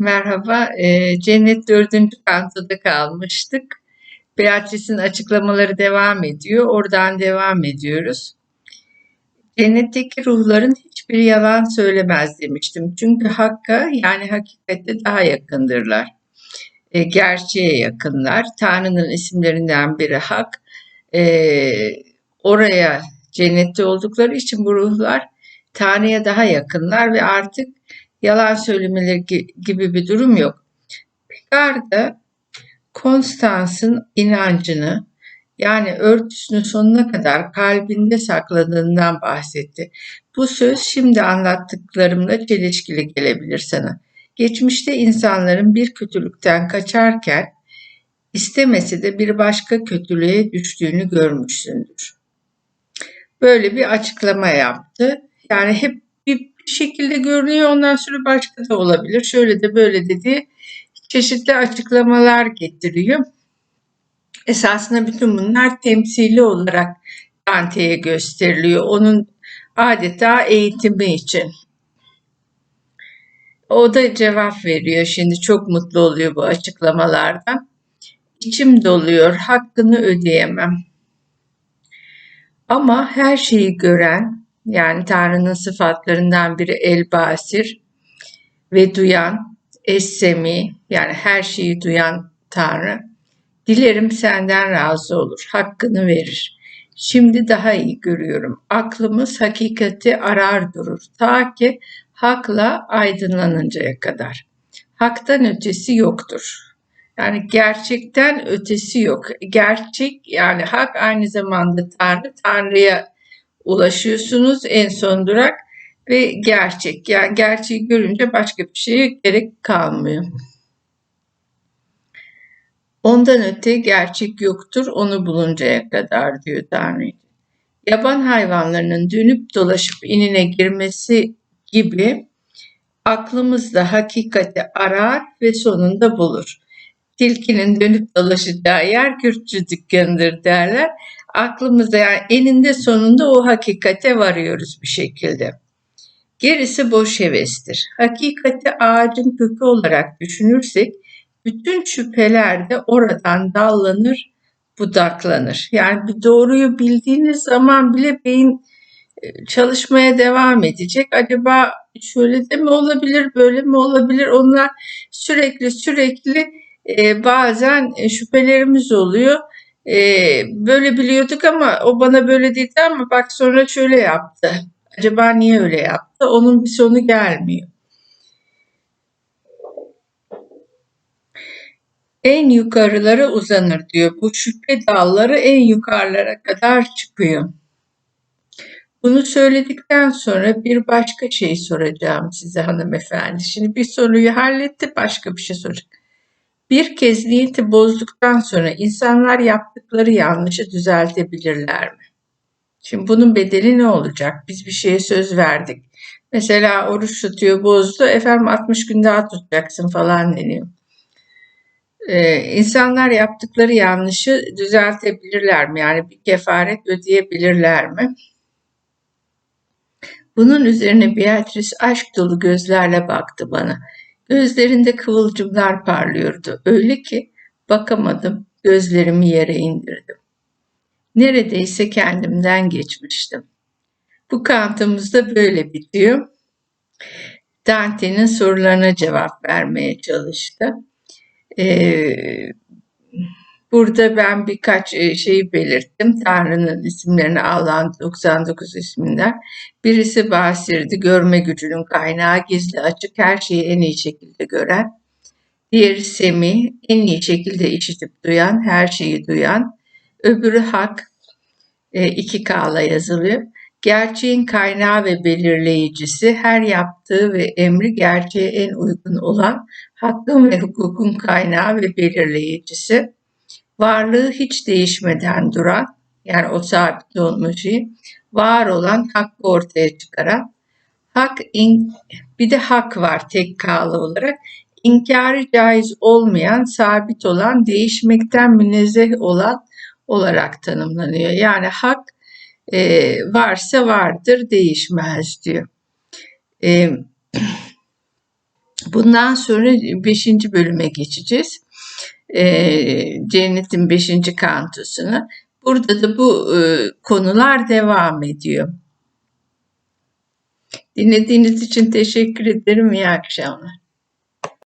Merhaba, eee, Cennet 4. kantoda kalmıştık. Beatrice'in açıklamaları devam ediyor. Oradan devam ediyoruz. Cennetteki ruhların hiçbiri yalan söylemez demiştim. Çünkü hakka yani hakikate daha yakındırlar. E, gerçeğe yakınlar. Tanrı'nın isimlerinden biri hak. E, oraya cennette oldukları için bu ruhlar Tanrı'ya daha yakınlar ve artık yalan söylemeleri gibi bir durum yok. Picard da Konstans'ın inancını yani örtüsünü sonuna kadar kalbinde sakladığından bahsetti. Bu söz şimdi anlattıklarımla çelişkili gelebilir sana. Geçmişte insanların bir kötülükten kaçarken istemese de bir başka kötülüğe düştüğünü görmüşsündür. Böyle bir açıklama yaptı. Yani hep şekilde görünüyor ondan sonra başka da olabilir. Şöyle de böyle de diye çeşitli açıklamalar getiriyor. Esasında bütün bunlar temsili olarak Dante'ye gösteriliyor. Onun adeta eğitimi için. O da cevap veriyor şimdi çok mutlu oluyor bu açıklamalardan. İçim doluyor, hakkını ödeyemem. Ama her şeyi gören, yani Tanrı'nın sıfatlarından biri El Basir ve duyan, Essemi yani her şeyi duyan Tanrı. Dilerim senden razı olur, hakkını verir. Şimdi daha iyi görüyorum. Aklımız hakikati arar durur. Ta ki hakla aydınlanıncaya kadar. Haktan ötesi yoktur. Yani gerçekten ötesi yok. Gerçek yani hak aynı zamanda Tanrı. Tanrı'ya ulaşıyorsunuz en son durak ve gerçek. Yani gerçeği görünce başka bir şeye gerek kalmıyor. Ondan öte gerçek yoktur onu buluncaya kadar diyor Tanrı. Yaban hayvanlarının dönüp dolaşıp inine girmesi gibi aklımız da hakikati arar ve sonunda bulur. Tilkinin dönüp dolaşacağı yer Kürtçü dükkanıdır derler. Aklımızda yani eninde sonunda o hakikate varıyoruz bir şekilde. Gerisi boş hevestir. Hakikati ağacın kökü olarak düşünürsek bütün şüpheler de oradan dallanır, budaklanır. Yani bir doğruyu bildiğiniz zaman bile beyin e, çalışmaya devam edecek. Acaba şöyle de mi olabilir, böyle mi olabilir? Onlar sürekli sürekli e, bazen e, şüphelerimiz oluyor. E, böyle biliyorduk ama o bana böyle dedi ama bak sonra şöyle yaptı. Acaba niye öyle yaptı? Onun bir sonu gelmiyor. En yukarılara uzanır diyor. Bu şüphe dalları en yukarılara kadar çıkıyor. Bunu söyledikten sonra bir başka şey soracağım size hanımefendi. Şimdi bir soruyu halletti başka bir şey soracak. Bir kez niyeti bozduktan sonra insanlar yaptıkları yanlışı düzeltebilirler mi? Şimdi bunun bedeli ne olacak? Biz bir şeye söz verdik. Mesela oruç tutuyor bozdu. Efendim 60 gün daha tutacaksın falan deniyor. Ee, insanlar yaptıkları yanlışı düzeltebilirler mi? Yani bir kefaret ödeyebilirler mi? Bunun üzerine Beatrice aşk dolu gözlerle baktı bana. Gözlerinde kıvılcımlar parlıyordu. Öyle ki bakamadım, gözlerimi yere indirdim. Neredeyse kendimden geçmiştim. Bu kantımız da böyle bitiyor. Dante'nin sorularına cevap vermeye çalıştı. Ee, burada ben birkaç e, şeyi belirttim. Tanrı'nın isimlerini Allah'ın 99 isminden. Birisi Basir'di, görme gücünün kaynağı, gizli açık, her şeyi en iyi şekilde gören. Diğeri Semi, en iyi şekilde işitip duyan, her şeyi duyan. Öbürü Hak, e, iki K'la yazılıyor. Gerçeğin kaynağı ve belirleyicisi, her yaptığı ve emri gerçeğe en uygun olan hakkın ve hukukun kaynağı ve belirleyicisi. Varlığı hiç değişmeden duran, yani o sabit olmuş şey, var olan hakkı ortaya çıkaran, hak in, bir de hak var tek kağlı olarak, inkarı caiz olmayan, sabit olan, değişmekten münezzeh olan olarak tanımlanıyor. Yani hak e, varsa vardır değişmez diyor. E, Bundan sonra 5. bölüme geçeceğiz. Ee, Cennetin 5. kantosuna. Burada da bu e, konular devam ediyor. Dinlediğiniz için teşekkür ederim. İyi akşamlar.